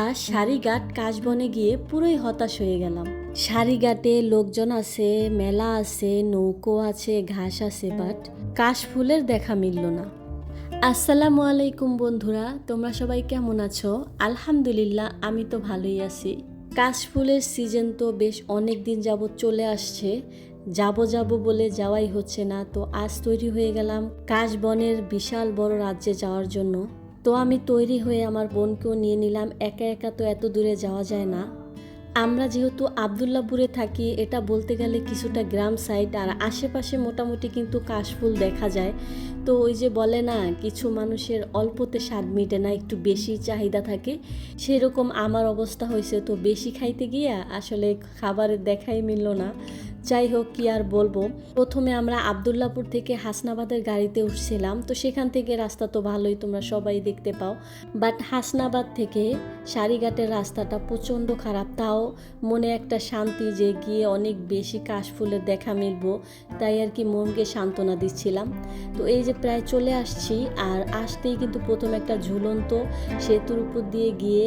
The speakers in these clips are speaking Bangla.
আর সারিঘাট কাশবনে গিয়ে পুরোই হতাশ হয়ে গেলাম। সারিঘাটে লোকজন আছে, মেলা আছে, নৌকো আছে, ঘাস আছে বাট কাশফুলের দেখা মিলল না। আসসালামু আলাইকুম বন্ধুরা, তোমরা সবাই কেমন আছো? আলহামদুলিল্লাহ, আমি তো ভালোই আছি। কাশফুলের সিজন তো বেশ অনেক দিন যাবৎ চলে আসছে। যাব যাব বলে যাওয়াই হচ্ছে না, তো আজ তৈরি হয়ে গেলাম কাশবনের বিশাল বড় রাজ্যে যাওয়ার জন্য। তো আমি তৈরি হয়ে আমার বোনকেও নিয়ে নিলাম। একা একা তো এত দূরে যাওয়া যায় না। আমরা যেহেতু আবদুল্লাপুরে থাকি, এটা বলতে গেলে কিছুটা গ্রাম সাইড আর আশেপাশে মোটামুটি কিন্তু কাশফুল দেখা যায়। তো ওই যে বলে না, কিছু মানুষের অল্পতে স্বাদ মিটে না, একটু বেশি চাহিদা থাকে। সেরকম আমার অবস্থা হয়েছে, তো বেশি খাইতে গিয়ে আসলে খাবারের দেখাই মিলল না। যাই হোক, কি আর বলব। প্রথমে আমরা আবদুল্লাপুর থেকে হাসনাবাদের গাড়িতে উঠছিলাম, তো সেখান থেকে রাস্তা তো ভালোই, তোমরা সবাই দেখতে পাও। বাট হাসনাবাদ থেকে সারিঘাটের রাস্তাটা প্রচণ্ড খারাপ, তাও মনে একটা শান্তি যে গিয়ে অনেক বেশি কাশফুলের দেখা মিলব, তাই আর কি মনকে সান্ত্বনা দিচ্ছিলাম। তো এই যে প্রায় চলে আসছি, আর আসতেই কিন্তু প্রথম একটা ঝুলন্ত সেতুর উপর দিয়ে গিয়ে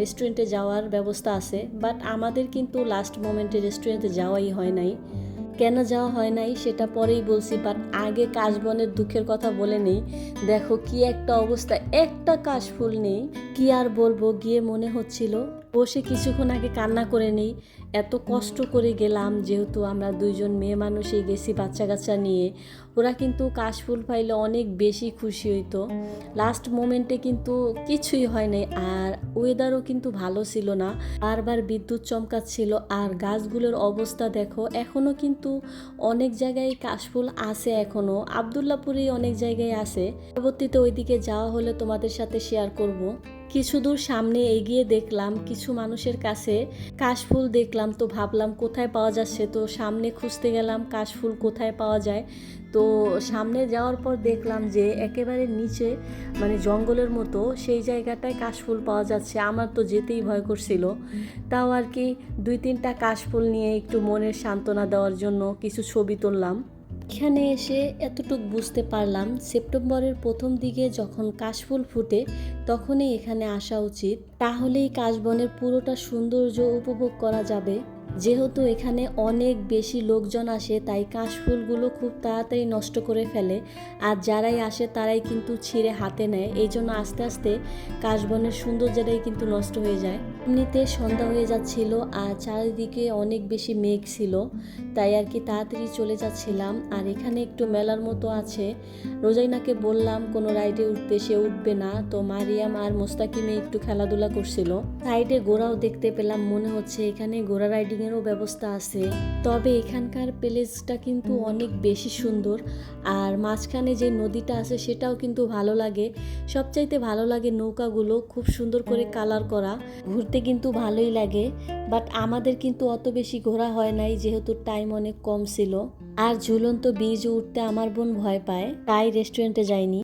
রেস্টুরেন্টে যাওয়ার ব্যবস্থা আছে। বাট আমাদের কিন্তু লাস্ট মোমেন্টে রেস্টুরেন্টে যাওয়াই হয় নাই। কেন যাওয়া হয় নাই সেটা পরেই বলছি বাট আগে কাশবনের দুঃখের কথা বলে নেই। দেখো কি একটা অবস্থা, একটা কাশফুল নেই, কি আর বলব, গিয়ে মনে হচ্ছিল। বসে কিছুক্ষণ আগে কান্না করে নেই এত কষ্ট করে গেলাম যেহেতু আমরা দুইজন মেয়ে মানুষই গেছি বাচ্চা কাচ্চা নিয়ে। ওরা কিন্তু কাশফুল পাইলে অনেক বেশি খুশি হইতো। লাস্ট মোমেন্টে কিন্তু কিছুই হয় নাই আর ওয়েদারও কিন্তু ভালো ছিল না। বারবার বিদ্যুৎ চমকাচ্ছিল আর গাছগুলোর অবস্থা দেখো এখনও কিন্তু অনেক জায়গায় কাশফুল আছে এখনও আবদুল্লাপুরে অনেক জায়গায় আছে। পরবর্তীতে ওইদিকে যাওয়া হলে তোমাদের সাথে শেয়ার করব। কিছু দূর সামনে এগিয়ে দেখলাম, কিছু মানুষের কাছে কাশফুল দেখলাম, তো ভাবলাম কোথায় পাওয়া যাচ্ছে? তো সামনে খুঁজতে গেলাম, কাশফুল কোথায় পাওয়া যায়? তো সামনে যাওয়ার পর দেখলাম যে একেবারে নিচে মানে জঙ্গলের মতো, সেই জায়গাটায় কাশফুল পাওয়া যাচ্ছে। আমার তো যেতেই ভয় করছিল। তাও আর কি দুই তিনটা কাশফুল নিয়ে একটু মনের সান্ত্বনা দেওয়ার জন্য কিছু ছবি তুললাম। এখানে এসে এতটুক বুঝতে পারলাম সেপ্টেম্বরের প্রথম দিকে যখন কাশফুল ফুটে তখনই এখানে আসা উচিত। তাহলেই কাশবনের পুরোটা সৌন্দর্য উপভোগ করা যাবে। যেহেতু এখানে অনেক বেশি লোকজন আসে, তাই কাশফুলগুলো খুব তাড়াতাড়ি নষ্ট করে ফেলে। আর যারাই আসে তারাই কিন্তু ছিঁড়ে হাতে নেয়। এই জন্য আস্তে আস্তে কাশবনের সৌন্দর্যটাই কিন্তু নষ্ট হয়ে যায়। এমনিতে সন্ধ্যা হয়ে যাচ্ছিল আর চারিদিকে অনেক বেশি মেঘ ছিল, তাই আর কি তাড়াতাড়ি চলে যাচ্ছিলাম। আর এখানে একটু মেলার মতো আছে। রোজাইনাকে বললাম, কোনো রাইডে উঠতে সে উঠবে না। তো মারিয়াম আর মোস্তাকিমে একটু খেলাধুলা করছিল। সাইডে ঘোড়াও দেখতে পেলাম, মনে হচ্ছে এখানে ঘোড়া রাইডিংয়েরও ব্যবস্থা আছে। তবে এখানকার প্লেসটা কিন্তু অনেক বেশি সুন্দর। আর মাঝখানে যে নদীটা আছে, সেটাও কিন্তু ভালো লাগে। সবচাইতে ভালো লাগে নৌকাগুলো, খুব সুন্দর করে কালার করা। ঘুরতে কিন্তু ভালোই লাগে বাট আমাদের কিন্তু অত বেশি ঘোরা হয় নাই যেহেতু টাইম অনেক কম ছিল। আর ঝুলন্ত বীজ উঠতে আমার বোন ভয় পায়, তাই রেস্টুরেন্টে যাইনি।